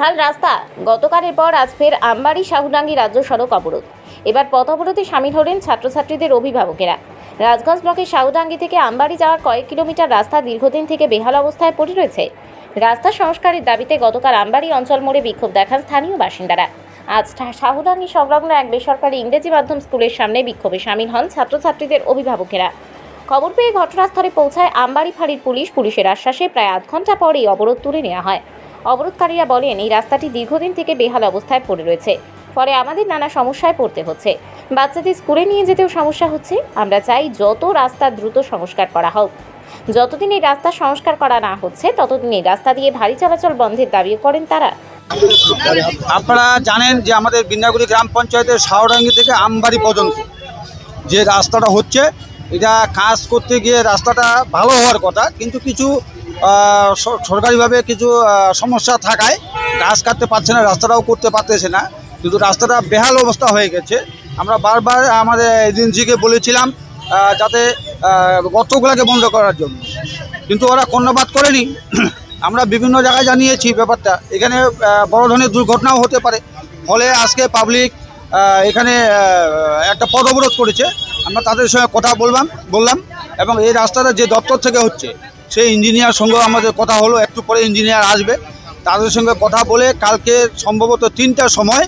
বেহাল রাস্তা। গতকালের পর আজ ফের আমবাড়ি শাহুডাঙ্গি রাজ্য সড়ক অবরোধ। এবার পথ অবরোধে সামিল হলেন ছাত্রছাত্রীদের অভিভাবকেরা। রাজগঞ্জ ব্লকের শাহুডাঙ্গি থেকে আমবাড়ি যাওয়ার কয়েক কিলোমিটার রাস্তা দীর্ঘদিন থেকে বেহাল অবস্থায় পড়ে রয়েছে। রাস্তা সংস্কারের দাবিতে গতকাল আমবাড়ি অঞ্চল মোড়ে বিক্ষোভ দেখান স্থানীয় বাসিন্দারা। আজ শাহুডাঙ্গি সংলগ্ন এক বেসরকারি ইংরেজি মাধ্যম স্কুলের সামনে বিক্ষোভে সামিল হন ছাত্রছাত্রীদের অভিভাবকেরা। খবর পেয়ে ঘটনাস্থলে পৌঁছায় আমবাড়ি ফাঁড়ির পুলিশ। পুলিশের আশ্বাসে প্রায় আধ ঘণ্টা পরেই অবরোধ তুলে নেওয়া হয়। অবরোধকারীরা বলেন, এই রাস্তাটি দীর্ঘদিন থেকে বেহাল অবস্থায় পড়ে রয়েছে। ফলে আমাদের নানা সমস্যায় পড়তে হচ্ছে। বাচ্চাদের স্কুলে নিয়ে যেতেও সমস্যা হচ্ছে। আমরা চাই যত রাস্তা দ্রুত সংস্কার করা হোক। যতদিন এই রাস্তা সংস্কার করা না হচ্ছে, ততদিন এই রাস্তা দিয়ে ভারী চলাচল বন্ধের দাবি করেন তারা। আপনারা জানেন যে আমাদের বিন্যাগুড়ি গ্রাম পঞ্চায়েতের শাহরাঙ্গি থেকে আমবাড়ি পর্যন্ত যে রাস্তাটা হচ্ছে, এটা কাজ করতে গিয়ে রাস্তাটা ভালো হওয়ার কথা। কিন্তু কিছু সরকারিভাবে কিছু সমস্যা থাকায় গাছ কাটতে পারছে না, রাস্তাটাও করতে পারতেছে না। কিন্তু রাস্তাটা বেহাল অবস্থা হয়ে গেছে। আমরা বারবার আমাদের এজেন্সিকে বলেছিলাম যাতে গর্তগুলোকে বন্ধ করার জন্য। কিন্তু ওরা কর্ণপাত করেনি। আমরা বিভিন্ন জায়গায় জানিয়েছি ব্যাপারটা। এখানে বড় ধরনের দুর্ঘটনাও হতে পারে। ফলে আজকে পাবলিক এখানে একটা পথ অবরোধ করেছে। আমরা তাদের সঙ্গে কথা বললাম বললাম এবং এই রাস্তাটা যে দপ্তর থেকে হচ্ছে সেই ইঞ্জিনিয়ার সঙ্গেও আমাদের কথা হলো, একটু পরে ইঞ্জিনিয়ার আসবে। তাদের সঙ্গে কথা বলে কালকে সম্ভবত তিনটার সময়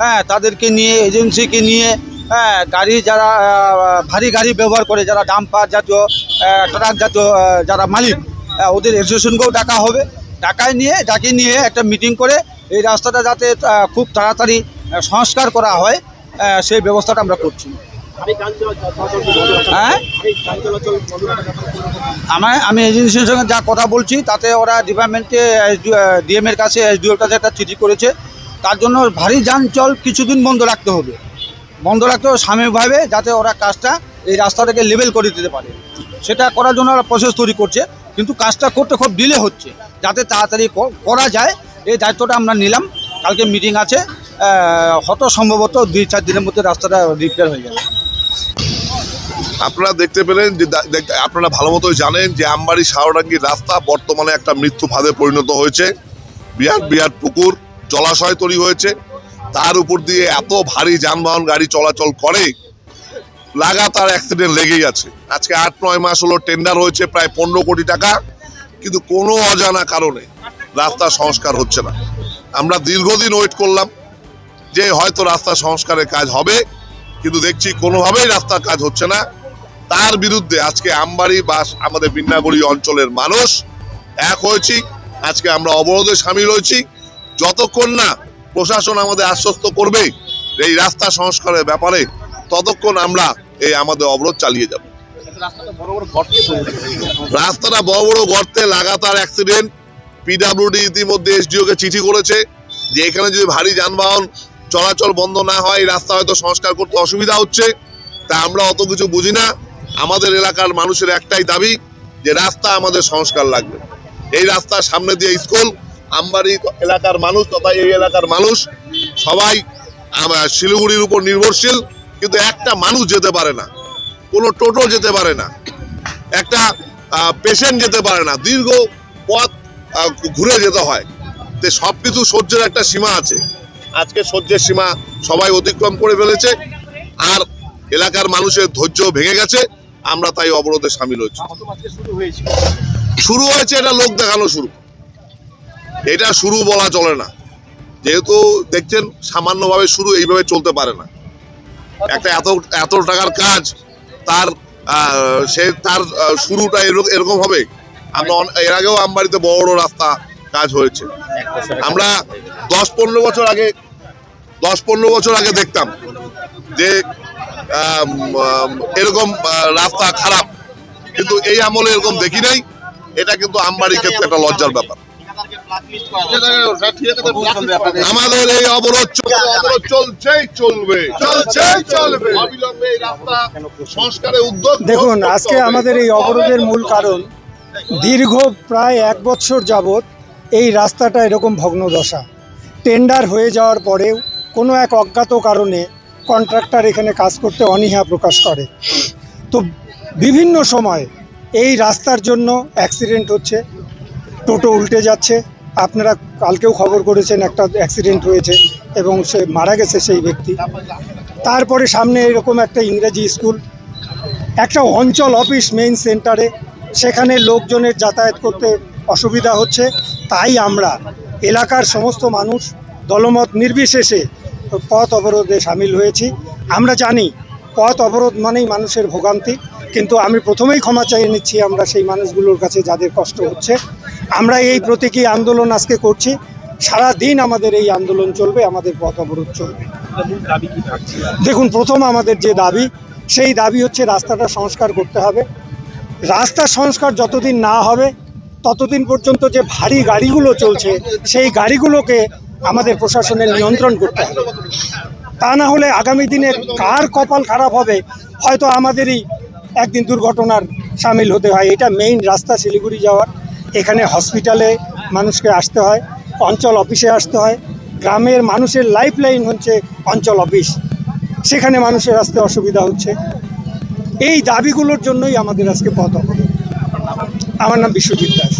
হ্যাঁ তাদেরকে নিয়ে, এজেন্সিকে নিয়ে হ্যাঁ গাড়ি যারা ভারী গাড়ি ব্যবহার করে, যারা ডাম্পার জাতীয় ট্রাক জাতীয় যারা মালিক ওদের অ্যাসোসিয়েশনকেও ডাকা হবে। ডাকায় নিয়ে, ডাকে নিয়ে একটা মিটিং করে এই রাস্তাটা যাতে খুব তাড়াতাড়ি সংস্কার করা হয় সেই ব্যবস্থাটা আমরা করছি। হ্যাঁ? আমার, আমি এজেন্সির সঙ্গে যা কথা বলছি, তাতে ওরা ডিপার্টমেন্টে ডিএম এর কাছে এস এসডিওর কাছে একটা চিঠি করেছে। তার জন্য ভারী যান চল কিছুদিন বন্ধ রাখতে হবে। বন্ধ রাখতে হবে সাময়িকভাবে যাতে ওরা কাজটা এই রাস্তাটাকে লেভেল করে দিতে পারে। সেটা করার জন্য ওরা প্রসেস তৈরি করছে। কিন্তু কাজটা করতে খুব ডিলে হচ্ছে। যাতে তাড়াতাড়ি করা যায়, এই দায়িত্বটা আমরা নিলাম। কালকে মিটিং আছে। হত সম্ভবত দুই চার দিনের মধ্যে রাস্তাটা রিপেয়ার হয়ে যাবে। আপনারা দেখতে পেলেন যে আপনারা ভালো মতোই জানেন যে আমবাড়ি শাহরাঙ্গির রাস্তা বর্তমানে একটা মৃত্যু ফাঁদে পরিণত হয়েছে। বিরাট বিরাট পুকুর, জলাশয় তৈরি হয়েছে। তার উপর দিয়ে এত ভারী যানবাহন গাড়ি চলাচল করে, লাগাতার অ্যাক্সিডেন্ট লেগেই আছে। আজকে আট, নয় মাস হলো টেন্ডার হয়েছে প্রায় পনেরো কোটি টাকা, কিন্তু কোনো অজানা কারণে রাস্তা সংস্কার হচ্ছে না। আমরা দীর্ঘদিন ওয়েট করলাম যে হয়তো রাস্তা সংস্কারের কাজ হবে, কিন্তু দেখছি কোনোভাবেই রাস্তার কাজ হচ্ছে না। তার বিরুদ্ধে আজকে আমবাড়ি বা আমাদের বিন্নাগুড়ি অঞ্চলের মানুষ এক হয়েছি। আজকে আমরা অবরোধে সামিল হয়েছি। যতক্ষণ না প্রশাসন আমাদের আশ্বস্ত করবে এই রাস্তা সংস্কারের ব্যাপারে, ততক্ষণ আমরা এই আমাদের অবরোধ চালিয়ে যাব। রাস্তাটা বড় বড় গর্তে লাগাতার অ্যাক্সিডেন্ট পিডাব্লিউডি ইতিমধ্যে এসডিও কে চিঠি করেছে যে এখানে যদি ভারী যানবাহন চলাচল বন্ধ না হয় রাস্তা হয়তো সংস্কার করতে অসুবিধা হচ্ছে। তা আমরা অত কিছু বুঝি না। আমাদের এলাকার মানুষের একটাই দাবি যে রাস্তা আমাদের সংস্কার লাগবে। এই রাস্তার সামনে দিয়ে স্কুল, আমবাড়ি এলাকার মানুষ তথা এই এলাকার মানুষ সবাই শিলিগুড়ির উপর নির্ভরশীল, কিন্তু একটা মানুষ যেতে পারে না। কোনো টোটো যেতে পারে না। একটা পেশেন্ট যেতে পারে না। দীর্ঘ পথ ঘুরে যেতে হয়। তো সব কিছু সহ্যের একটা সীমা আছে। আজকে সহ্যের সীমা সবাই অতিক্রম করে ফেলেছে। আর এলাকার মানুষের ধৈর্য ভেঙে গেছে। আমরা তাই অবরোধে সামিল হয়েছি। শুরু হয়েছে এটা লোক দেখানো শুরু। এটা শুরু বলা চলে না। যেহেতু দেখছেন, সামান্যভাবে শুরু এইভাবে চলতে পারে না। একটা এত এত টাকার কাজ, তার সে তার শুরুটা এরকম হবে। আমরা এর আগেও আমবাড়িতে বড় বড় রাস্তা কাজ হয়েছে। আমরা দশ পনেরো বছর আগে, দশ পনেরো বছর আগে দেখতাম যে এরকম রাস্তা খারাপ কিন্তু এই আমলে এরকম দেখি নাই। এটা কিন্তু আমবাড়ির ক্ষেত্রে একটা লজ্জার ব্যাপার। আমাদের এই অবরোধ চল- অবরোধ চলছেই চলবে। চলছেই চলবে। উদ্যোগ দেখুন আজকে আমাদের এই অবরোধের মূল কারণ দীর্ঘ প্রায় এক বছর যাবৎ এই রাস্তাটা এরকম ভগ্নদশা। টেন্ডার হয়ে যাওয়ার পরেও কোনো এক অজ্ঞাত কারণে কন্ট্রাক্টর এখানে কাজ করতে অনীহা প্রকাশ করে। তো বিভিন্ন সময় এই রাস্তার জন্য অ্যাক্সিডেন্ট হচ্ছে, টোটো উল্টে যাচ্ছে। আপনারা কালকেও খবর করেছেন একটা অ্যাক্সিডেন্ট হয়েছে এবং সে মারা গেছে সেই ব্যক্তি। তারপরে সামনে এরকম একটা ইংরেজি স্কুল, একটা অঞ্চল অফিস মেইন সেন্টারে সেখানে লোকজনের যাতায়াত করতে অসুবিধা হচ্ছে। তাই আমরা এলাকার সমস্ত মানুষ দলমত নির্বিশেষে পথ অবরোধে সামিল হয়েছি। আমরা জানি পথ অবরোধ মানেই মানুষের ভোগান্তি, কিন্তু আমি প্রথমেই ক্ষমা চাইয়ে নিচ্ছি আমরা সেই মানুষগুলোর কাছে যাদের কষ্ট হচ্ছে। আমরা এই প্রতীকী আন্দোলন আজকে করছি। সারা দিন আমাদের এই আন্দোলন চলবে, আমাদের পথ অবরোধ চলবে। দেখুন, প্রথম আমাদের যে দাবি, সেই দাবি হচ্ছে রাস্তাটা সংস্কার করতে হবে। রাস্তা সংস্কার যতদিন না হবে, ততদিন পর্যন্ত যে ভারী গাড়িগুলো চলছে, সেই গাড়িগুলোকে আমাদের প্রশাসনের নিয়ন্ত্রণ করতে হবে। তা না হলে আগামী দিনে কার কপাল খারাপ হবে, হয়তো আমাদেরই একদিন দুর্ঘটনার সামিল হতে হয়। এটা মেইন রাস্তা শিলিগুড়ি যাওয়ার। এখানে হসপিটালে মানুষকে আসতে হয়, অঞ্চল অফিসে আসতে হয়। গ্রামের মানুষের লাইফ লাইন হচ্ছে অঞ্চল অফিস সেখানে মানুষের আসতে অসুবিধা হচ্ছে। এই দাবিগুলোর জন্যই আমাদের আজকে পথ আমার নাম বিশ্বজিৎ দাস।